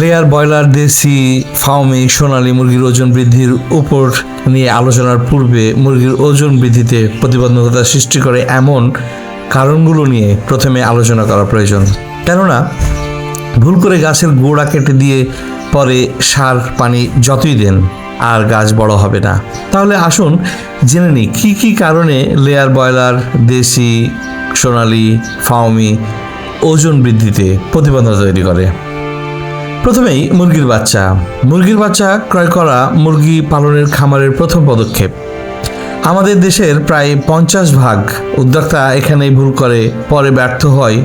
Layer broiler, দেশি ফার্মি সোনালি মুরগির ওজন বৃদ্ধির উপর নিয়ে আলোচনার পূর্বে মুরগির ওজন বৃদ্ধিতে প্রতিবন্ধকতা সৃষ্টি করে এমন কারণগুলো নিয়ে প্রথমে আলোচনা করা প্রয়োজন। কেননা, ভুল করে গাছের গোড়া কেটে দিয়ে পরে সার, পানি যতই দেন, আর গাছ বড় হবে না। তাহলে আসুন জেনে নিই, কী কী কারণে লেয়ার ব্রয়লার, দেশি, সোনালি, ফাউমি ওজন বৃদ্ধিতে প্রতিবন্ধকতা তৈরি করে? প্রথমেই মুরগির বাচ্চা। মুরগির বাচ্চা ক্রয় করা মুরগি পালনের খামারের প্রথম পদক্ষেপ। আমাদের দেশের প্রায় পঞ্চাশ ভাগ উদ্যোক্তা এখানেই ভুল করে, পরে ব্যর্থ হয়।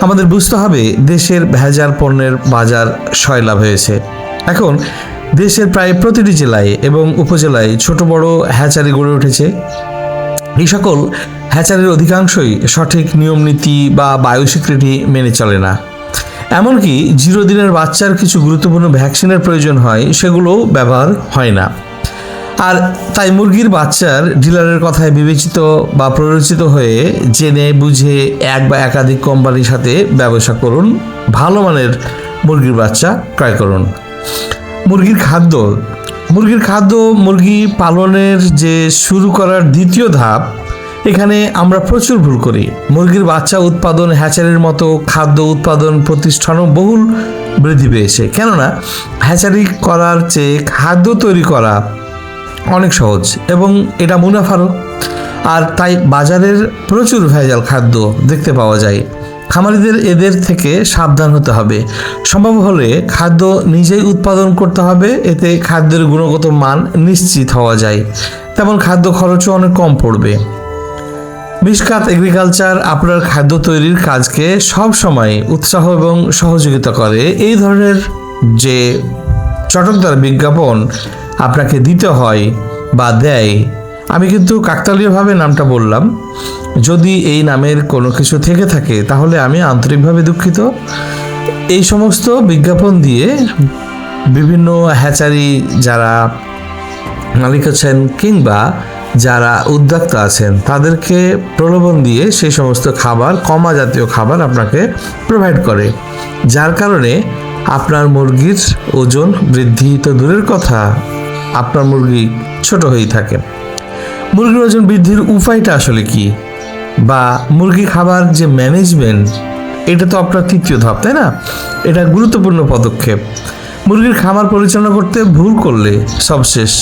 আমাদের বুঝতে হবে, দেশের ভেজাল পণ্যের বাজার সয়লাভ হয়েছে। এখন দেশের প্রায় প্রতিটি জেলায় এবং উপজেলায় ছোট বড় হ্যাচারি গড়ে উঠেছে। এই সকল হ্যাচারির অধিকাংশই সঠিক নিয়ম নীতি বা বায়ু স্বীকৃতি মেনে চলে না। এমনকি জিরো দিনের বাচ্চার কিছু গুরুত্বপূর্ণ ভ্যাকসিনের প্রয়োজন হয় সেগুলোও ব্যবহার হয় না। আর তাই মুরগির বাচ্চার ডিলারের কথায় বিবেচিত বা প্ররোচিত হয়ে জেনে বুঝে এক বা একাধিক কোম্পানির সাথে ব্যবসা করুন, ভালো মানের মুরগির বাচ্চা ক্রয় করুন। মুরগির খাদ্য মুরগির খাদ্য মুরগি পালনের যে শুরু করার দ্বিতীয় ধাপ এখানে আমরা প্রচুর ভুল করি। মুরগির বাচ্চা উৎপাদন, হ্যাচারির মতো খাদ্য উৎপাদন প্রতিষ্ঠানও বহুল বৃদ্ধি পেয়েছে। কেননা, হ্যাচারি করার চেয়ে খাদ্য তৈরি করা অনেক সহজ এবং এটা মুনাফারও আর তাই বাজারের প্রচুর ভেজাল খাদ্য দেখতে পাওয়া যায়। খামারিদের এদের থেকে সাবধান হতে হবে। সম্ভব হলে খাদ্য নিজেই উৎপাদন করতে হবে, এতে খাদ্যের গুণগত মান নিশ্চিত হওয়া যায়। তেমন খাদ্য খরচও অনেক কম পড়বে। মিসকাত এগ্রিকালচার আপনার খাদ্য তৈরির কাজকে সব সময় উৎসাহ এবং সহযোগিতা করে। এই ধরনের যে চটকদার বিজ্ঞাপন আপনাকে দিতে হয় বা দেয়, আমি কিন্তু কাকতালীয়ভাবে নামটা বললাম। যদি এই নামের কোনো কিছু থেকে থাকে, তাহলে আমি আন্তরিকভাবে দুঃখিত। এই সমস্ত বিজ্ঞাপন দিয়ে বিভিন্ন হ্যাচারি যারা মালিক আছেন কিংবা যারা উদ্যোক্তা আছেন, তাদেরকে প্রলোভন দিয়ে সেই সমস্ত খাবার, কমা জাতীয় খাবার আপনাকে প্রোভাইড করে। যার কারণে আপনার মুরগির ওজন বৃদ্ধি তো দূরের কথা, আপনার মুরগি ছোট হয়েই থাকে। মুরগির ওজন বৃদ্ধির উপায়টা আসলে কি? বা মুরগি খাবার যে ম্যানেজমেন্ট এটা তো আপনার তৃতীয় ধাপ, তাই না? এটা গুরুত্বপূর্ণ পদক্ষেপ। মুরগির খামার পরিচালনা করতে ভুল করলে সব শেষ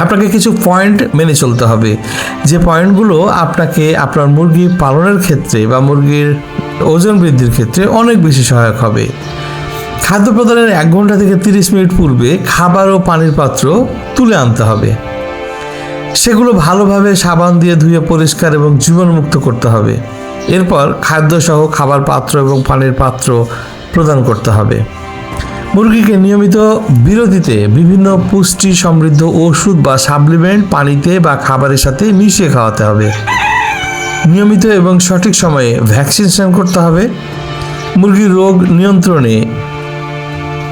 আপনাকে কিছু পয়েন্ট মেনে চলতে হবে। যে পয়েন্টগুলো আপনাকে আপনার মুরগি পালনের ক্ষেত্রে বা মুরগির ওজন বৃদ্ধির ক্ষেত্রে অনেক বেশি সহায়ক হবে। খাদ্য প্রদানের এক ঘণ্টা থেকে তিরিশ মিনিট পূর্বে খাবার ও পানির পাত্র তুলে আনতে হবে। সেগুলো ভালোভাবে সাবান দিয়ে ধুয়ে পরিষ্কার এবং জীবাণুমুক্ত করতে হবে। এরপর খাদ্যসহ খাবার পাত্র এবং পানির পাত্র প্রদান করতে হবে। মুরগিকে নিয়মিত বিরতিতে বিভিন্ন পুষ্টি সমৃদ্ধ ওষুধ বা সাপ্লিমেন্ট পানিতে বা খাবারের সাথে মিশিয়ে খাওয়াতে হবে। নিয়মিত এবং সঠিক সময়ে ভ্যাকসিনেশন করতে হবে। মুরগির রোগ নিয়ন্ত্রণে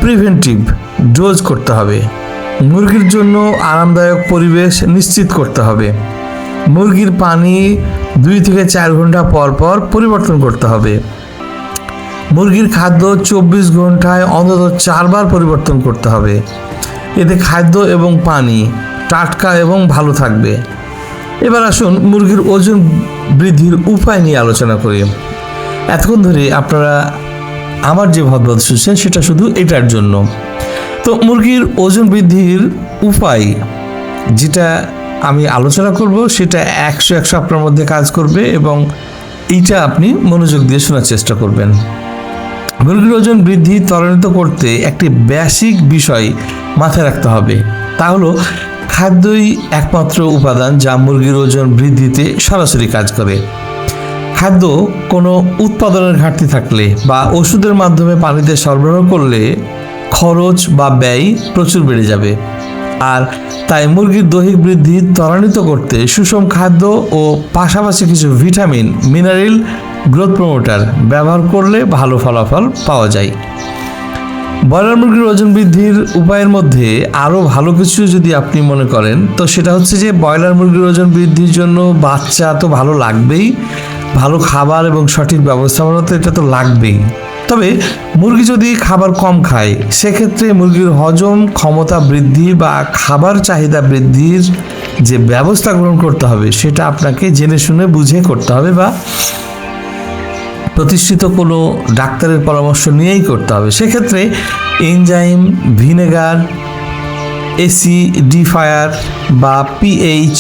প্রিভেন্টিভ ডোজ করতে হবে। মুরগির জন্য আরামদায়ক পরিবেশ নিশ্চিত করতে হবে। মুরগির পানি দুই থেকে চার ঘণ্টা পর পর পরিবর্তন করতে হবে। মুরগির খাদ্য চব্বিশ ঘন্টায় অন্তত চারবার পরিবর্তন করতে হবে। এতে খাদ্য এবং পানি টাটকা এবং ভালো থাকবে। এবার আসুন মুরগির ওজন বৃদ্ধির উপায় নিয়ে আলোচনা করি। এতক্ষণ ধরে আপনারা আমার যে ভদ্রতা শুনছেন সেটা শুধু এটার জন্য। তো মুরগির ওজন বৃদ্ধির উপায় যেটা আমি আলোচনা করব সেটা একশো একশো আপনার মধ্যে কাজ করবে এবং এইটা আপনি মনোযোগ দিয়ে শোনার চেষ্টা করবেন। মুরগির ওজন বৃদ্ধি ত্বরান্বিত করতে একটি বেসিক বিষয় মাথায় রাখতে হবে। তা হলো খাদ্যই একমাত্র উপাদান যা মুরগির ওজন বৃদ্ধিতে সরাসরি কাজ করে। খাদ্য কোনো উৎপাদনের ঘাটতি থাকলে বা ওষুধের মাধ্যমে পানিতে সরবরাহ করলে খরচ বা ব্যয় প্রচুর বেড়ে যাবে। আর তাই মুরগির দৈহিক বৃদ্ধি ত্বরান্বিত করতে সুষম খাদ্য ও পাশাপাশি কিছু ভিটামিন, মিনারেল গ্রোথ প্রমোটার ব্যবহার করলে ভালো ফলাফল পাওয়া যায়। ব্রয়লার মুরগির ওজন বৃদ্ধির উপায়ের মধ্যে আরও ভালো কিছু যদি আপনি মনে করেন, তো সেটা হচ্ছে যে ব্রয়লার মুরগির ওজন বৃদ্ধির জন্য বাচ্চা তো ভালো লাগবেই, ভালো খাবার এবং সঠিক ব্যবস্থাপনা তো এটা তো লাগবেই। তবে মুরগি যদি খাবার কম খায়, সেক্ষেত্রে মুরগির হজম ক্ষমতা বৃদ্ধি বা খাবার চাহিদা বৃদ্ধির যে ব্যবস্থা গ্রহণ করতে হবে, সেটা আপনাকে জেনে শুনে বুঝে করতে হবে বা প্রতিষ্ঠিত কোনো ডাক্তারের পরামর্শ নিয়েই করতে হবে। সেক্ষেত্রে এনজাইম, ভিনেগার এসি ডিফায়ার বা পিএইচ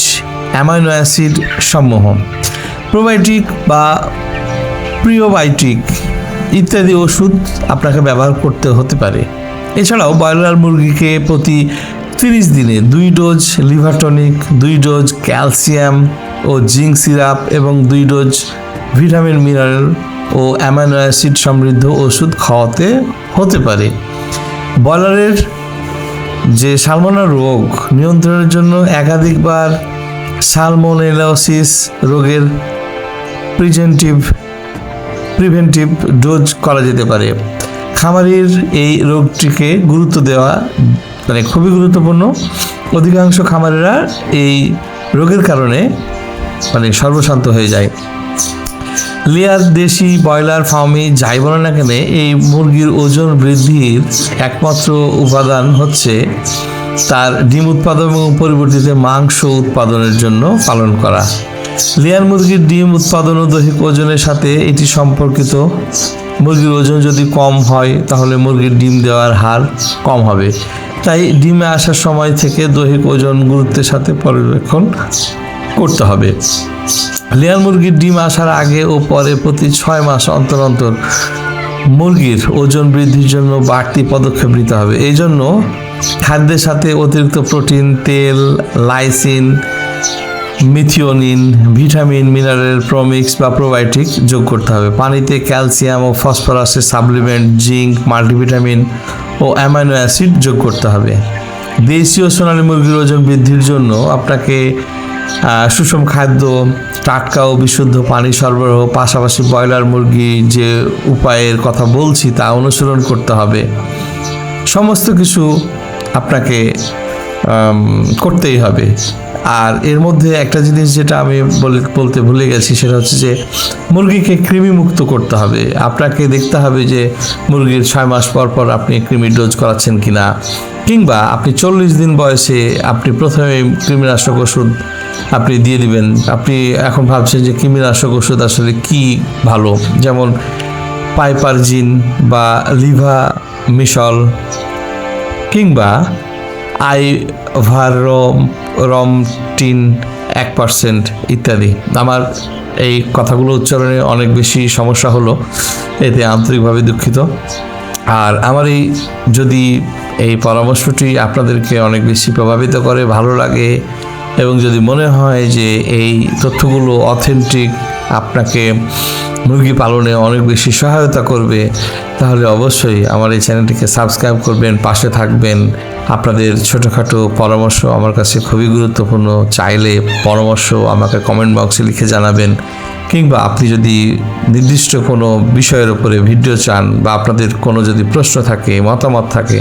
অ্যামাইনো অ্যাসিড সমূহ। প্রোবায়োটিক বা প্রিওবায়োটিক ইত্যাদি ওষুধ আপনাকে ব্যবহার করতে হতে পারে। এছাড়াও ব্রয়লার মুরগিকে প্রতি তিরিশ দিনে দুই ডোজ লিভার টনিক, দুই ডোজ ক্যালসিয়াম ও জিঙ্ক সিরাপ এবং দুই ডোজ ভিটামিন, মিনারেল ও অ্যামাইনো অ্যাসিড সমৃদ্ধ ওষুধ খাওয়াতে হতে পারে। ব্রয়লারের যে সালমোনা রোগ নিয়ন্ত্রণের জন্য একাধিকবার সালমোনেলোসিস রোগের প্রিজেন্টিভ প্রিভেন্টিভ ডোজ করা যেতে পারে। খামারির এই রোগটিকে গুরুত্ব দেওয়া মানে খুবই গুরুত্বপূর্ণ। অধিকাংশ খামারেরা এই রোগের কারণে মানে সর্বশান্ত হয়ে যায়। লেয়ার, দেশি, ব্রয়লার, ফার্মে, যাই বলে না কেন, এই মুরগির ওজন বৃদ্ধির একমাত্র উপাদান হচ্ছে তার ডিম উৎপাদন এবং পরিবর্তিত মাংস উৎপাদনের জন্য পালন করা। লেয়ার মুরগির ডিম উৎপাদন ও দৈহিক ওজনের সাথে এটি সম্পর্কিত। মুরগির ওজন যদি কম হয়, তাহলে মুরগির ডিম দেওয়ার হার কম হবে। তাই ডিমে আসার সময় থেকে দৈহিক ওজন গুরুত্বের সাথে পর্যবেক্ষণ করতে হবে। লেয়ার মুরগির ডিম আসার আগে ও পরে প্রতি ছয় মাস অন্তর অন্তর মুরগির ওজন বৃদ্ধির জন্য বাড়তি পদক্ষেপ নিতে হবে। এই জন্য খাদ্যের সাথে অতিরিক্ত প্রোটিন, তেল, lysine methionine, vitamin, mineral, premix বা প্রোবায়োটিক যোগ করতে হবে। পানিতে ক্যালসিয়াম ও ফসফরাসের সাপ্লিমেন্ট, জিঙ্ক, মাল্টিভিটামিন ও অ্যামাইনো অ্যাসিড যোগ করতে হবে। দেশীয় সোনালী মুরগির ওজন বৃদ্ধির জন্য আপনাকে সুষম খাদ্য, টাটকা ও বিশুদ্ধ পানি সরবরাহ, পাশাপাশি ব্রয়লার মুরগি যে উপায়ের কথা বলছি তা অনুসরণ করতে হবে। সমস্ত কিছু আপনাকে করতেই হবে। আর এর মধ্যে একটা জিনিস যেটা আমি বলে বলতে ভুলে গেছি, সেটা হচ্ছে যে মুরগিকে কৃমি মুক্ত করতে হবে। আপনাকে দেখতে হবে যে মুরগির ছয় মাস পর পর আপনি কৃমি ডোজ করাচ্ছেন কি না কিংবা আপনি চল্লিশ দিন বয়সে আপনি প্রথমে কৃমিনাশক ওষুধ আপনি দিয়ে দিবেন। আপনি এখন ভাবছেন যে কৃমিনাশক ওষুধ আসলে কি ভালো? যেমন পাইপারজিন বা লিভা মিশল, কিংবা আইভারম রমটিন এক পার্সেন্ট ইত্যাদি। আমার এই কথাগুলো উচ্চারণে অনেক বেশি সমস্যা হলো, এতে আন্তরিকভাবে দুঃখিত। আর আমার এই যদি এই পরামর্শটি আপনাদেরকে অনেক বেশি প্রভাবিত করে, ভালো লাগে, এবং যদি মনে হয় যে এই তথ্যগুলো অথেন্টিক আপনাকে মুরগি পালনে অনেক বেশি সহায়তা করবে, তাহলে অবশ্যই আমার এই চ্যানেলটিকে সাবস্ক্রাইব করবেন, পাশে থাকবেন। আপনাদের ছোটোখাটো পরামর্শ আমার কাছে খুবই গুরুত্বপূর্ণ, চাইলে পরামর্শ আমাকে কমেন্ট বক্সে লিখে জানাবেন, কিংবা আপনি যদি নির্দিষ্ট কোনো বিষয়ের উপরে ভিডিও চান, বা আপনাদের কোনো যদি প্রশ্ন থাকে, মতামত থাকে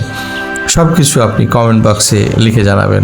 সব কিছু আপনি কমেন্ট বক্সে লিখে জানাবেন।